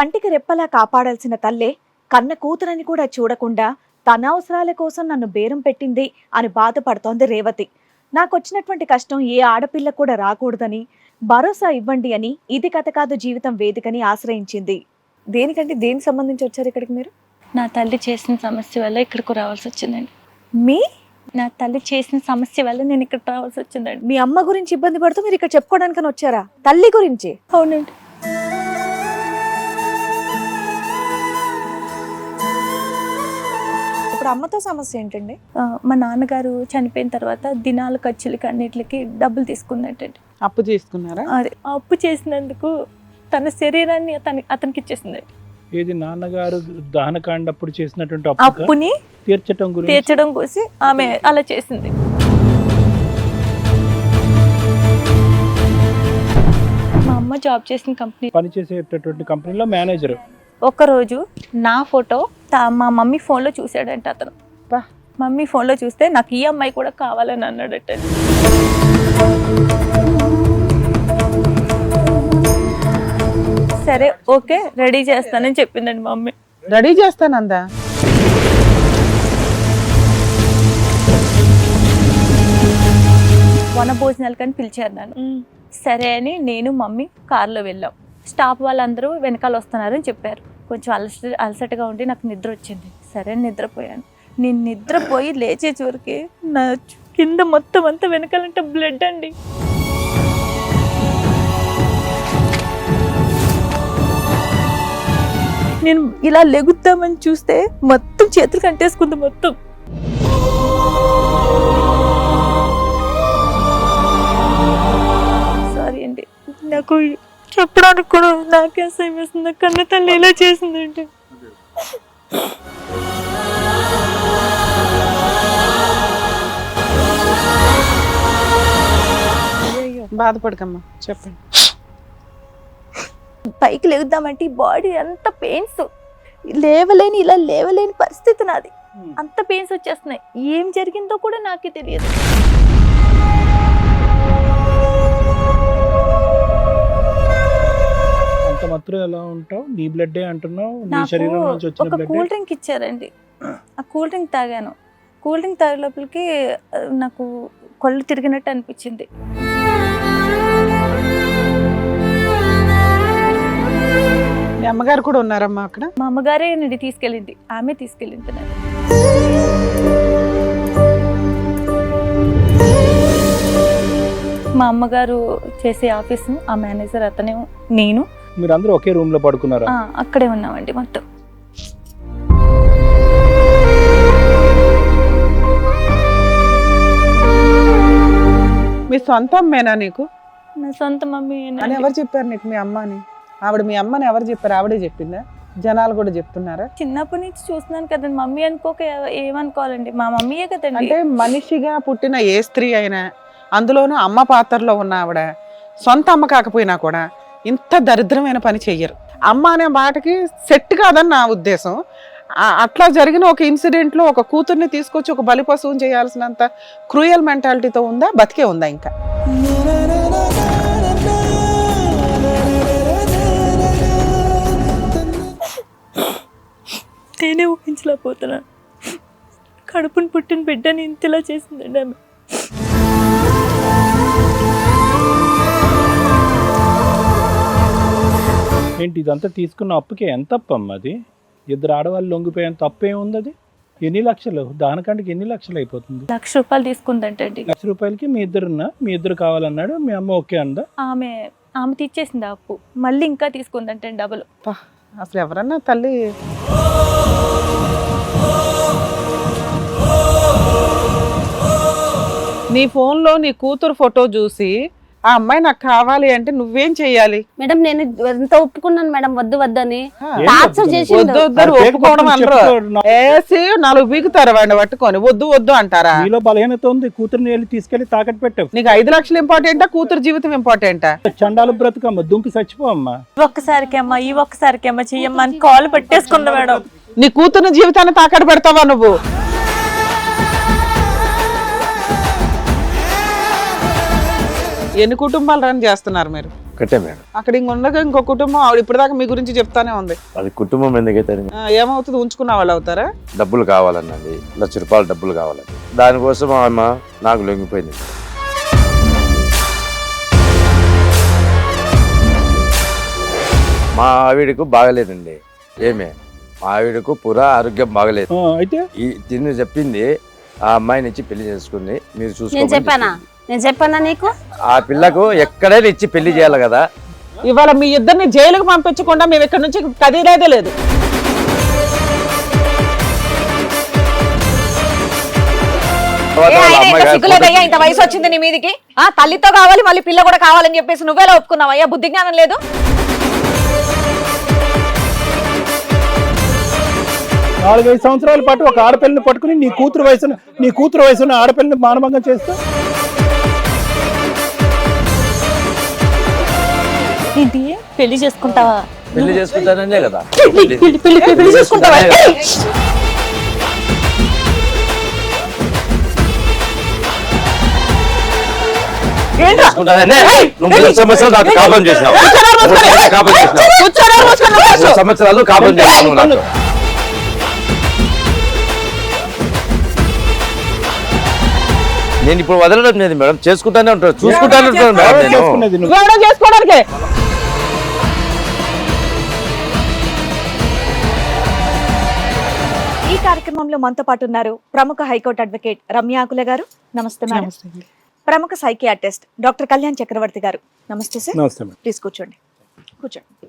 కంటికి రెప్పలా కాపాడాల్సిన తల్లే కన్న కూతురని కూడా చూడకుండా తన అవసరాల కోసం నన్ను బేరం పెట్టింది అని బాధపడుతోంది రేవతి. నాకొచ్చినటువంటి కష్టం ఏ ఆడపిల్ల కూడా రాకూడదని భరోసా ఇవ్వండి అని ఇది కథ కాదు జీవితం వేదికని ఆశ్రయించింది. దేనికంటే దేనికి సంబంధించి వచ్చారు ఇక్కడికి మీరు? నా తల్లి చేసిన సమస్య వల్ల ఇక్కడికి రావాల్సి వచ్చిందండి. మీ? నా తల్లి చేసిన సమస్య వల్ల నేను ఇక్కడ రావాల్సి వచ్చిందండి. మీ అమ్మ గురించి ఇబ్బంది పడుతూ మీరు ఇక్కడ చెప్పుకోవడానికని వచ్చారా? తల్లి గురించి? అవునండి. అమ్మతో సమస్య ఏంటండి? మా నాన్నగారు చనిపోయిన తర్వాత దినాల ఖర్చులకి అన్నిటికి డబ్బులు తీసుకుందంటండి అప్పు చేసుకున్నారా? అది ఆ అప్పు చేసినందుకు తన శరీరాన్ని అతని అతనికి ఇచ్చేసిందండి. ఏది నాన్నగారు దహనకాండప్పుడు చేసినటువంటి అప్పు అప్పుని తీర్చటం గురించి? తీర్చడం కోసం ఆమె అలా చేసింది. మా అమ్మ జాబ్ చేసిన కంపెనీ పనిచేసేటటువంటి కంపెనీలో మేనేజర్. ఒకరోజు నా ఫోటో మా మమ్మీ ఫోన్లో చూశాడంట అతను. బా. మమ్మీ ఫోన్లో చూస్తే నాకు ఈ అమ్మాయి కూడా కావాలని అన్నాడట. సరే ఓకే రెడీ చేస్తానని చెప్పిందండి మమ్మీ. రెడీ చేస్తానందా వన భోజనాలు కానీ పిలిచారు నన్ను. సరే అని నేను మమ్మీ కార్లో వెళ్ళాం. స్టాఫ్ వాళ్ళందరూ వెనకాల వస్తున్నారని చెప్పారు. కొంచెం అలసట అలసటగా ఉండి నాకు నిద్ర వచ్చింది. సరే నిద్రపోయాను. నేను నిద్రపోయి లేచే చివరికి నా కింద మొత్తం అంతా వెనకాలంటే బ్లడ్ అండి. నేను ఇలా లెగుద్దామని చూస్తే మొత్తం చేతులు కంటేసుకుంది మొత్తం. సారీ అండి. నాకు చెప్పడానికి కూడా నాకే అసహ్యం వేస్తుంది. కన్న తల్లి ఇలా చేసిందండి బాధపడకమ్మా చెప్పండి. పైకి లేగుద్దామంటే ఈ బాడీ అంత పెయిన్స్ లేవలేని ఇలా లేవలేని పరిస్థితి నాది. అంత పెయిన్స్ వచ్చేస్తున్నాయి. ఏం జరిగిందో కూడా నాకే తెలియదు. మాత్రం ఎలా ఉంటావు? నీ బ్లడ్డే అంటున్నావు? నీ శరీరం నుంచి వచ్చిన ఒక బ్లడ్ కూల్ డ్రింక్ ఇచ్చారండి. ఆ కూల్ డ్రింక్ తాగాను. కూల్ డ్రింక్ తాగే లోపలికి నాకు కళ్ళు తిరిగినట్టు అనిపించింది. మీ అమ్మగారు కూడా ఉన్నారమ్మా అక్కడ? మా అమ్మగారే నన్ను తీసుకెళ్ళింది. ఆమె తీసుకెళ్ళింది. నన్ను మా అమ్మగారు చేసే ఆఫీస్ ఆ మేనేజర్ అతనే నేను. మీరందరూ ఒకే రూమ్లో పడుకున్నారా? ఆ, అక్కడే ఉన్నామండి మొత్తం. మీ సొంత అమ్మేనా నీకు? నా సొంత మమ్మీ అని ఎవరు చెప్పారు నీకు మీ అమ్మ అని ఆవిడ మీ అమ్మని ఎవరు చెప్పారు? ఆవిడే చెప్పిందా? జనాలు కూడా చెప్తున్నారా? చిన్నప్పటి నుంచి చూస్తున్నాను కదండి. మమ్మీ అనుకోక ఎవ- ఏమనుకోవాలండి? మా మమ్మీయే కదండి. అంటే మనిషిగా పుట్టిన ఏ స్త్రీ అయినా అందులోనూ అమ్మ పాత్రలో ఉన్న ఆవిడ సొంత అమ్మ కాకపోయినా కూడా ఇంత దరిద్రమైన పని చెయ్యరు. అమ్మ అనే మాటకి సెట్ కాదని నా ఉద్దేశం. అట్లా జరిగిన ఒక ఇన్సిడెంట్లో ఒక కూతుర్ని తీసుకొచ్చి ఒక బలి పశువుని చేయాల్సినంత క్రూయల్ మెంటాలిటీతో ఉందా? బతికే ఉందా ఇంకా? నేనే ఊహించలేకపోతున్నాను కడుపుని పుట్టిన బిడ్డని ఇంతలా చేసిందండి ఆమె. ఏంటి ఇదంతా తీసుకున్న అప్పుకి ఎంత అప్పు అమ్మ అది? ఇద్దరు ఆడవాళ్ళు లొంగిపోయేంత తప్పు ఏముంది అది? ఎన్ని లక్షలు? దానికంటే ఎన్ని లక్షలు అయిపోతుంది? లక్ష రూపాయలు తీసుకుందంటండి లక్ష రూపాయలకి మీ ఇద్దరున్నా? మీ ఇద్దరు కావాలన్నాడు? మీ అమ్మ ఓకే అందా? ఆమె ఆమె తీర్చేసింది అప్పు. మళ్ళీ ఇంకా తీసుకుందంటండి డబుల్. అసలు ఎవరన్నా తల్లి నీ ఫోన్లో నీ కూతురు ఫోటో చూసి ఆ అమ్మాయి నాకు కావాలి అంటే నువ్వేం చెయ్యాలి? మేడం నేను ఎంత ఒప్పుకున్నాను మేడం వద్దు వద్దని. టార్చర్. వద్దు వద్దు పేక ఒప్పుకోవడం అనరు. వేసి నాలుగు బీగుతారు వాడిని పట్టుకొని. వద్దు వద్దు అంటారా? నీలో బలహీనత ఉంది కూతుర్ని వెళ్ళి తీసుకెళ్ళి తాకట్టు పెట్టావు నీకు ఐదు లక్షలు ఇంపార్టెంటా కూతురు జీవితం ఇంపార్టెంటా? చండాలు బ్రతుకమ్మ దుంకి చచ్చిపో అమ్మా ఒక్కసారికి అమ్మ ఈ ఒక్కసారికి అమ్మ చెయ్యమ్మ అని కాల్ పెట్టేసుకుంది మేడం. నీ కూతురు జీవితాన్ని తాకట్టు పెడతావా నువ్వు? ఎన్ని కుటుంబాలు రన్ చేస్తున్నారు మీరు? ఒకటే మేడం. అక్కడ ఇంక ఉండగా ఇంకో కుటుంబం ఆవిడ ఇప్పటిదాకా మీ గురించి చెప్తానే ఉంది. అది కుటుంబం ఎందుకైతే ఆ, ఏమవుతుంది? ఉంచుకున్న వాళ్ళు అవుతారా? డబ్బులు కావాలన్నది లక్ష రూపాయలు డబ్బులు కావాలండి. దానికోసం ఆమె నాకు లొంగిపోయింది. మా ఆవిడకు బాగలేదండి. ఏమే? మా ఆవిడకు పురా ఆరోగ్యం బాగలేదు. ఆ, అయితే? ఈ తిని చెప్పింది ఆ అమ్మాయిని ఇచ్చి పెళ్ళి చేసుకుంది. మీరు నేను చూసుకోమని చెప్పానా. నేను చెప్పానా నీకు? ఆ పిల్లకు ఎక్కడైనా ఇచ్చి పెళ్ళి చేయాలి కదా. ఇవాళ మీ ఇద్దరిని జైలుకు పంపించకుండా మేము ఇక్కడ నుంచి కదిలేదే లేదు. సిగ్గులేదయ్యా ఇంత వయసు వచ్చింది నీ మీదికి? ఆ తల్లితో కావాలి మళ్ళీ పిల్ల కూడా కావాలని చెప్పేసి నువ్వేలా ఒప్పుకున్నావయ్యా బుద్ధి జ్ఞానం లేదు. నాలుగైదు సంవత్సరాల పాటు ఒక ఆడపిల్లని పట్టుకుని నీ కూతురు వయసున నీ కూతురు వయసున్న ఆడపిల్లని మానభంగం చేస్తా ఏంటి? పెళ్ళి చేసుకుంటావా? పెళ్ళి చేసుకుంటాననే కదా. పెళ్ళి పెళ్ళి పెళ్ళి చేసుకుంటావా? సంవత్సరాలు నాకు కాపురం చేసినావు. సంవత్సరాలు నాకు నేను ఇప్పుడు వదలడం లేదు మేడం. చేసుకుంటానే ఉంటాను చూసుకుంటానే ఉంటాను మేడం నేను. కార్యక్రమంలో మనతో పాటు ఉన్నారు ప్రముఖ హైకోర్టు అడ్వకేట్ రమ్య ఆకుల గారు. నమస్తే మేడం. ప్రముఖ సైకియాట్రిస్ట్ డాక్టర్ కళ్యాణ్ చక్రవర్తి గారు. నమస్తే సార్. ప్లీజ్ కూర్చోండి. కూర్చోండి.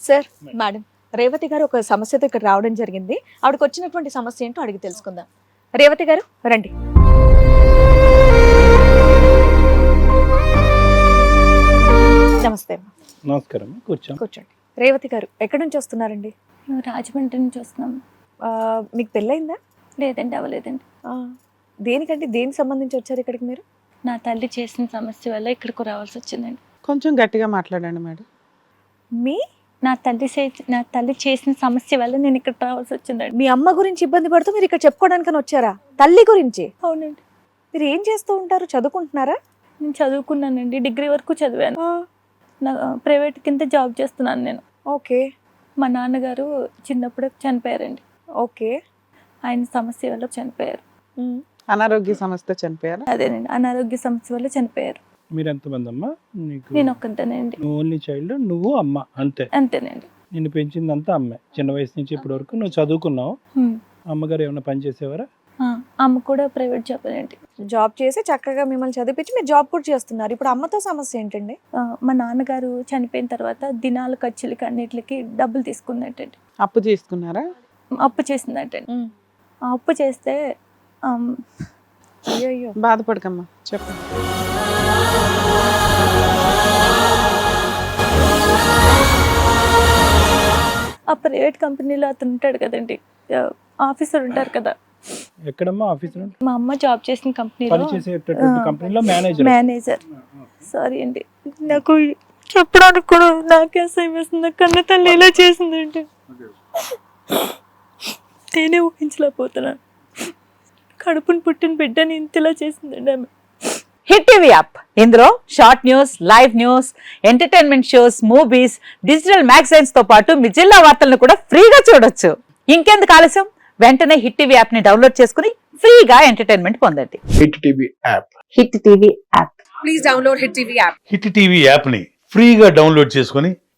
సార్ మేడం రేవతి గారు ఒక సమస్యతో ఇక్కడ రావడం జరిగింది. ఆవిడకి వచ్చినటువంటి సమస్య ఏంటో అడిగి తెలుసుకుందాం. రేవతి గారు రండి. నమస్తే. నమస్కారం. కూర్చో కూర్చోండి. రేవతి గారు ఎక్కడి నుంచి వస్తున్నారండి? రాజమండ్రి నుంచి వస్తున్నాం. మీకు పెళ్ళయిందా? లేదండి అవ్వలేదండి. ఆ, దేనికంటే దేనికి సంబంధించి వచ్చారు ఇక్కడికి మీరు? నా తల్లి చేసిన సమస్య వల్ల ఇక్కడికి రావాల్సి వచ్చిందండి. కొంచెం గట్టిగా మాట్లాడండి మేడం. మీ? నా తల్లి నా తల్లి చేసిన సమస్య వల్ల నేను ఇక్కడ రావాల్సి వచ్చిందండి. మీ అమ్మ గురించి ఇబ్బంది పడుతూ మీరు ఇక్కడ చెప్పుకోవడానికని వచ్చారా? తల్లి గురించి? అవునండి. మీరు ఏం చేస్తూ ఉంటారు? చదువుకుంటున్నారా? నేను చదువుకున్నానండి డిగ్రీ వరకు చదివాను. నా ప్రైవేట్ కింద జాబ్ చేస్తున్నాను నేను. ఓకే. మా నాన్నగారు చిన్నప్పుడే చనిపోయారండి. ఓకే. ఆయన సమస్య వల్ల చనిపోయారు. అనారోగ్య సమస్య చనిపోయారా? అదేనండి అనారోగ్య సమస్య వల్ల చనిపోయారు. మీరు ఎంతమంది అమ్మా నీకు నేను ఒక్కతేనండి నువ్వు ఓన్లీ చైల్డ్ నువ్వు అమ్మ అంతే. అంతేనండి. నిన్ను పెంచిందంతా అమ్మే. చిన్న వయసు నుంచి ఇప్పటి వరకు నువ్వు చదువుకున్నావు. అమ్మగారు ఏమైనా పని చేసేవారా? ఆ, అమ్మ కూడా ప్రైవేట్ జాబ్ అండి. జాబ్ చేసి చక్కగా మిమ్మల్ని చదివించి మీరు జాబ్ కూడా చేస్తున్నారు. ఇప్పుడు అమ్మతో సమస్య ఏంటండి? మా నాన్నగారు చనిపోయిన తర్వాత దినాల ఖర్చులకి అన్నిటికి డబ్బులు తీసుకుందటండి అప్పు తీసుకున్నారా? అప్పు చేసిందటండి. ఉమ్. ఆ అప్పు చేస్తే అయ్యో బాధపడకమ్మా చెప్పండి ఆ ప్రైవేట్ కంపెనీలో అతను ఉంటాడు కదండి. ఆఫీసర్ ఉంటారు కదా. ఎక్కడమ్మా ఆఫీస్ మా అమ్మ జాబ్ చేసిన కంపెనీలో. కంపెనీలో మేనేజర్. మేనేజర్. సారీ అండి. నాకు చెప్పడానికి కూడా నాకే అసహ్యం వేస్తుంది. కన్న తల్లి ఇలా చేసిందండి. నేనే ఊహించలేకపోతున్నాను కడుపుని పుట్టిన బిడ్డని ఇంతలా చేసిందండి ఆమె. Hit TV app. ఇందులో short news live news entertainment shows movies digital మ్యాగజైన్స్తో పాటు మీ జిల్లా వార్తలను కూడా ఫ్రీగా చూడొచ్చు. ఇంకెందుకు ఆలస్యం? వెంటనే హిట్ టీవీ యాప్ని డౌన్లోడ్ చేసుకుని ఫ్రీగా ఎంటర్టైన్మెంట్ పొందండి. Hit TV app. Hit TV app. Hit TV యాప్ని ఫ్రీగా డౌన్లోడ్ చేసుకొని